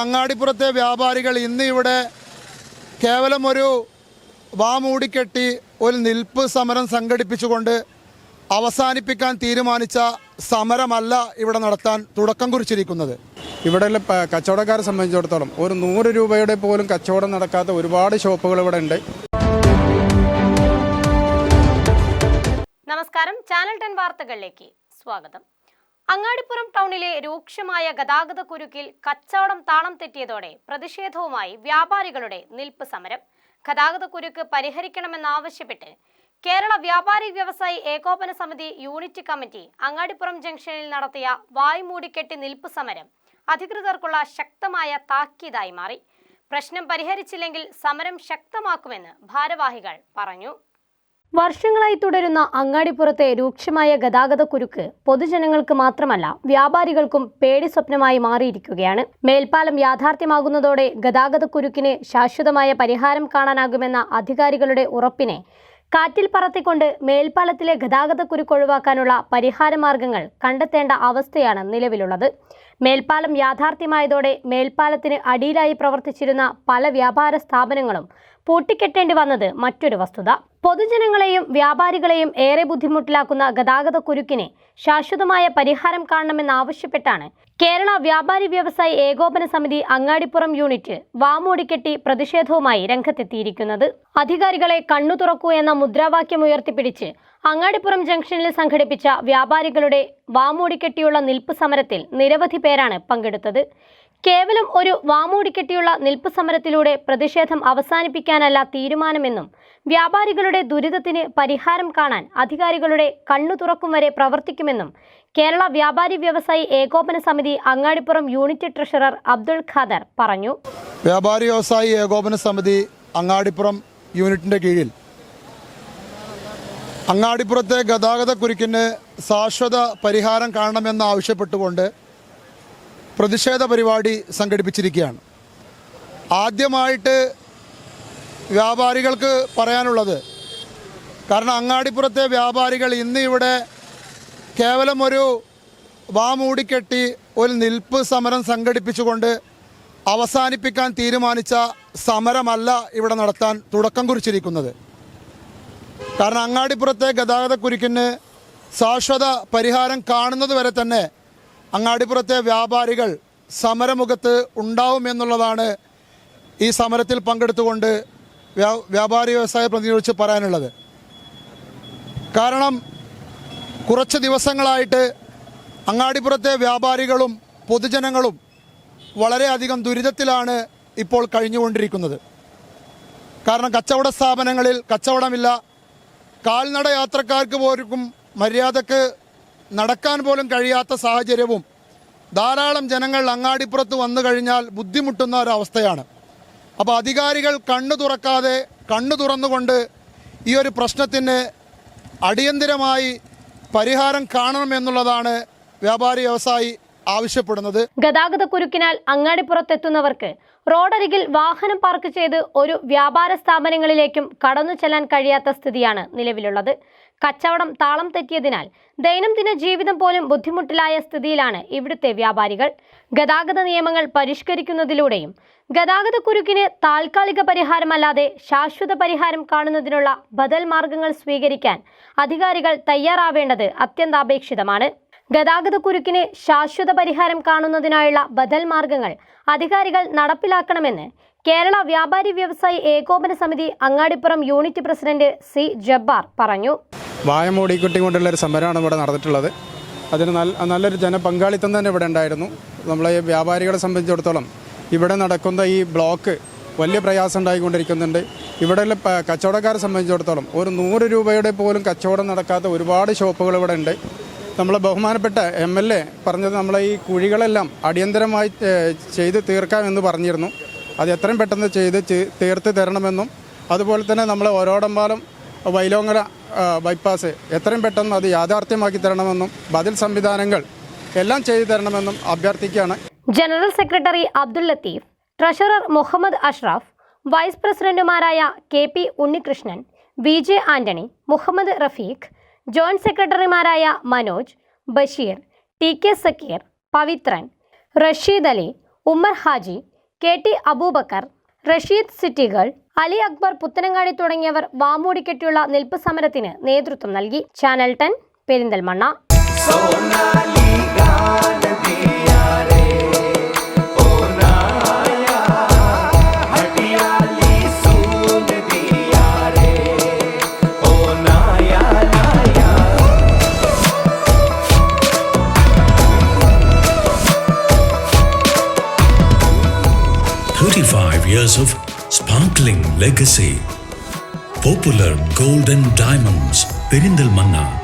അങ്ങാടിപ്പുറത്തെ വ്യാപാരികൾ ഇന്ന് ഇവിടെ കേവലം ഒരു വാമൂടിക്കെട്ടി ഒരു നിൽപ്പ് സമരം സംഘടിപ്പിച്ചുകൊണ്ട് അവസാനിപ്പിക്കാൻ തീരുമാനിച്ച സമരമല്ല ഇവിടെ നടത്താൻ തുടക്കം കുറിച്ചിരിക്കുന്നത്. ഇവിടെയുള്ള കച്ചവടക്കാരെ സംബന്ധിച്ചിടത്തോളം ഒരു നൂറ് രൂപയുടെ പോലും കച്ചവടം നടക്കാത്ത ഒരുപാട് ഷോപ്പുകൾ ഇവിടെ ഉണ്ട്. നമസ്കാരം. ചാനൽ ടെൻ വാർത്തകളിലേക്ക് സ്വാഗതം. അങ്ങാടിപ്പുറം ടൗണിലെ രൂക്ഷമായ ഗതാഗത കുരുക്കിൽ കച്ചവടം താളം തെറ്റിയതോടെ പ്രതിഷേധവുമായി വ്യാപാരികളുടെ നിൽപ്പ് സമരം. ഗതാഗത കുരുക്ക് പരിഹരിക്കണമെന്നാവശ്യപ്പെട്ട് കേരള വ്യാപാരി വ്യവസായി ഏകോപന സമിതി യൂണിറ്റ് കമ്മിറ്റി അങ്ങാടിപ്പുറം ജംഗ്ഷനിൽ നടത്തിയ വായ്മൂടിക്കെട്ടി നിൽപ്പ് സമരം അധികൃതർക്കുള്ള ശക്തമായ താക്കീതായി മാറി. പ്രശ്നം പരിഹരിച്ചില്ലെങ്കിൽ സമരം ശക്തമാക്കുമെന്ന് ഭാരവാഹികൾ പറഞ്ഞു. വർഷങ്ങളായി തുടരുന്ന അങ്ങാടിപ്പുറത്തെ രൂക്ഷമായ ഗതാഗത കുരുക്ക് പൊതുജനങ്ങൾക്ക് മാത്രമല്ല വ്യാപാരികൾക്കും പേടി സ്വപ്നമായി മാറിയിരിക്കുകയാണ്. മേൽപ്പാലം യാഥാർത്ഥ്യമാകുന്നതോടെ ഗതാഗത കുരുക്കിന് ശാശ്വതമായ പരിഹാരം കാണാനാകുമെന്ന അധികാരികളുടെ ഉറപ്പിനെ കാറ്റിൽ പറത്തിക്കൊണ്ട് മേൽപ്പാലത്തിലെ ഗതാഗത കുരുക്ക് ഒഴിവാക്കാനുള്ള പരിഹാര മാർഗങ്ങൾ കണ്ടെത്തേണ്ട അവസ്ഥയാണ് നിലവിലുള്ളത്. മേൽപ്പാലം യാഥാർത്ഥ്യമായതോടെ മേൽപ്പാലത്തിന് അടിയിലായി പ്രവർത്തിച്ചിരുന്ന പല വ്യാപാര സ്ഥാപനങ്ങളും പൂട്ടിക്കെട്ടേണ്ടി വന്നത് മറ്റൊരു വസ്തുത. പൊതുജനങ്ങളെയും വ്യാപാരികളെയും ഏറെ ബുദ്ധിമുട്ടിലാക്കുന്ന ഗതാഗത കുരുക്കിനെ ശാശ്വതമായ പരിഹാരം കാണണമെന്നാവശ്യപ്പെട്ടാണ് കേരള വ്യാപാരി വ്യവസായി ഏകോപന സമിതി അങ്ങാടിപ്പുറം യൂണിറ്റ് വാമൂടിക്കെട്ടി പ്രതിഷേധവുമായി രംഗത്തെത്തിയിരിക്കുന്നത്. അധികാരികളെ കണ്ണു തുറക്കൂ എന്ന മുദ്രാവാക്യം ഉയർത്തിപ്പിടിച്ച് അങ്ങാടിപ്പുറം ജംഗ്ഷനിൽ സംഘടിപ്പിച്ച വ്യാപാരികളുടെ വാമൂടിക്കെട്ടിയുള്ള നിൽപ്പ് സമരത്തിൽ നിരവധി പേരാണ് പങ്കെടുത്തത്. കേവലം ഒരു വാമൂടിക്കെട്ടിയുള്ള നിൽപ്പ് സമരത്തിലൂടെ പ്രതിഷേധം അവസാനിപ്പിക്കാനല്ല തീരുമാനമെന്നും വ്യാപാരികളുടെ ദുരിതത്തിന് പരിഹാരം കാണാൻ അധികാരികളുടെ കണ്ണു തുറക്കും വരെ പ്രവർത്തിക്കുമെന്നും കേരള വ്യാപാരി വ്യവസായി ഏകോപന സമിതി അങ്ങാടിപ്പുറം യൂണിറ്റ് ട്രഷറർ അബ്ദുൾ ഖാദർ പറഞ്ഞു. വ്യാപാരി വ്യവസായി ഏകോപന സമിതി അങ്ങാടിപ്പുറം യൂണിറ്റിന്റെ കീഴിൽ അങ്ങാടിപ്പുറത്തെ ഗതാഗത കുരുക്കിന് ശാശ്വത പരിഹാരം കാണണമെന്ന് ആവശ്യപ്പെട്ടുകൊണ്ട് പ്രതിഷേധ പരിപാടി സംഘടിപ്പിച്ചിരിക്കുകയാണ്. ആദ്യമായിട്ട് വ്യാപാരികൾക്ക് പറയാനുള്ളത് കാരണം അങ്ങാടിപ്പുറത്തെ വ്യാപാരികൾ ഇന്ന് ഇവിടെ കേവലം ഒരു വാമൂടിക്കെട്ടി ഒരു നിൽപ്പ് സമരം സംഘടിപ്പിച്ചുകൊണ്ട് അവസാനിപ്പിക്കാൻ തീരുമാനിച്ച സമരമല്ല ഇവിടെ നടത്താൻ തുടക്കം കുറിച്ചിരിക്കുന്നത്. കാരണം അങ്ങാടിപ്പുറത്തെ ഗതാഗത കുരുക്കിന് ശാശ്വത പരിഹാരം കാണുന്നത് വരെ തന്നെ അങ്ങാടിപ്പുറത്തെ വ്യാപാരികൾ സമരമുഖത്ത് ഉണ്ടാവുമെന്നുള്ളതാണ് ഈ സമരത്തിൽ പങ്കെടുത്തുകൊണ്ട് വ്യാ വ്യാപാരി വ്യവസായ പ്രതിനിധിച്ച് പറയാനുള്ളത്. കാരണം കുറച്ച് ദിവസങ്ങളായിട്ട് അങ്ങാടിപ്പുറത്തെ വ്യാപാരികളും പൊതുജനങ്ങളും വളരെയധികം ദുരിതത്തിലാണ് ഇപ്പോൾ കഴിഞ്ഞുകൊണ്ടിരിക്കുന്നത്. കാരണം കച്ചവട സ്ഥാപനങ്ങളിൽ കച്ചവടമില്ല കാൽനട യാത്രക്കാർക്ക് പോലും മര്യാദയ്ക്ക് നടക്കാൻ പോലും കഴിയാത്ത സാഹചര്യവും ധാരാളം ജനങ്ങൾ അങ്ങാടിപ്പുറത്ത് വന്നു കഴിഞ്ഞാൽ ബുദ്ധിമുട്ടുന്ന ഒരവസ്ഥയാണ്. അപ്പോൾ അധികാരികൾ കണ്ണു തുറക്കാതെ കണ്ണു തുറന്നുകൊണ്ട് ഈ ഒരു പ്രശ്നത്തിന് അടിയന്തിരമായി പരിഹാരം കാണണമെന്നുള്ളതാണ് വ്യാപാരി വ്യവസായി ആവശ്യപ്പെടുന്നത്. ഗതാഗത കുരുക്കിനാൽ അങ്ങാടിപ്പുറത്തെത്തുന്നവർക്ക് റോഡരികിൽ വാഹനം പാർക്ക് ചെയ്ത് ഒരു വ്യാപാര സ്ഥാപനങ്ങളിലേക്കും കടന്നു ചെല്ലാൻ കഴിയാത്ത സ്ഥിതിയാണ് നിലവിലുള്ളത്. കച്ചവടം താളം തെറ്റിയതിനാൽ ദൈനംദിന ജീവിതം പോലും ബുദ്ധിമുട്ടിലായ സ്ഥിതിയിലാണ് ഇവിടുത്തെ വ്യാപാരികൾ. ഗതാഗത നിയമങ്ങൾ പരിഷ്കരിക്കുന്നതിലൂടെയും ഗതാഗത കുരുക്കിന് താൽക്കാലിക പരിഹാരമല്ലാതെ ശാശ്വത പരിഹാരം കാണുന്നതിനുള്ള ബദൽ മാർഗങ്ങൾ സ്വീകരിക്കാൻ അധികാരികൾ തയ്യാറാവേണ്ടത് അത്യന്താപേക്ഷിതമാണ്. ഗതാഗത കുരുക്കിന് ശാശ്വത പരിഹാരം കാണുന്നതിനായുള്ള ബദൽ മാർഗങ്ങൾ അധികാരികൾ നടപ്പിലാക്കണമെന്ന് കേരള വ്യാപാരി വ്യവസായി ഏകോപന സമിതി Angadippuram unit president C Jabbar പറഞ്ഞു. വായമോടി കുട്ടി കൊണ്ടുള്ള ഒരു സമരമാണ് ഇവിടെ നടന്നിട്ടുള്ളത്. അതിന് നല്ല നല്ലൊരു ജനപങ്കാളിത്തം തന്നെ ഇവിടെ ഉണ്ടായിരുന്നു. നമ്മളെ വ്യാപാരികളെ സംബന്ധിച്ചിടത്തോളം ഇവിടെ നടക്കുന്ന ഈ ബ്ലോക്ക് വലിയ പ്രയാസം ഉണ്ടായിക്കൊണ്ടിരിക്കുന്നുണ്ട്. ഇവിടെയുള്ള കച്ചവടക്കാരെ സംബന്ധിച്ചിടത്തോളം ഒരു നൂറ് രൂപയുടെ പോലും കച്ചവടം നടക്കാത്ത ഒരുപാട് ഷോപ്പുകൾ ഇവിടെ ഉണ്ട്. നമ്മളെ ബഹുമാനപ്പെട്ട എം എൽ എ പറഞ്ഞത് നമ്മളെ ഈ കുഴികളെല്ലാം അടിയന്തരമായി ചെയ്ത് തീർക്കാമെന്ന് പറഞ്ഞിരുന്നു. അത് എത്രയും പെട്ടെന്ന് ചെയ്ത് തീർത്ത് തരണമെന്നും അതുപോലെ തന്നെ നമ്മളെ ഓരോടമ്പാലം വൈലോങ്ങര ബൈപ്പാസ് എത്രയും പെട്ടെന്ന് അത് യാഥാർത്ഥ്യമാക്കി തരണമെന്നും ബദൽ സംവിധാനങ്ങൾ എല്ലാം ചെയ്തു തരണമെന്നും അഭ്യർത്ഥിക്കുകയാണ്. General secretary Abdul Latheef treasurer Muhammad Ashraf vice പ്രസിഡന്റുമാരായ K P Unnikrishnan V J Antony Muhammad Rafeeq joint സെക്രട്ടറിമാരായ Manoj Basheer T K Sakkeer Pavithran Rasheed Ali Ummer Haji K T Abubakker Rasheed സിറ്റികൾ Ali Akbar Puthanangadi തുടങ്ങിയവർ വാമൂടിക്കെട്ടിയുള്ള നിൽപ്പ് സമരത്തിന് നേതൃത്വം നൽകി. Channel ten Perinthalmanna. Years of sparkling legacy. Popular Golden Diamonds, Perindalmanna,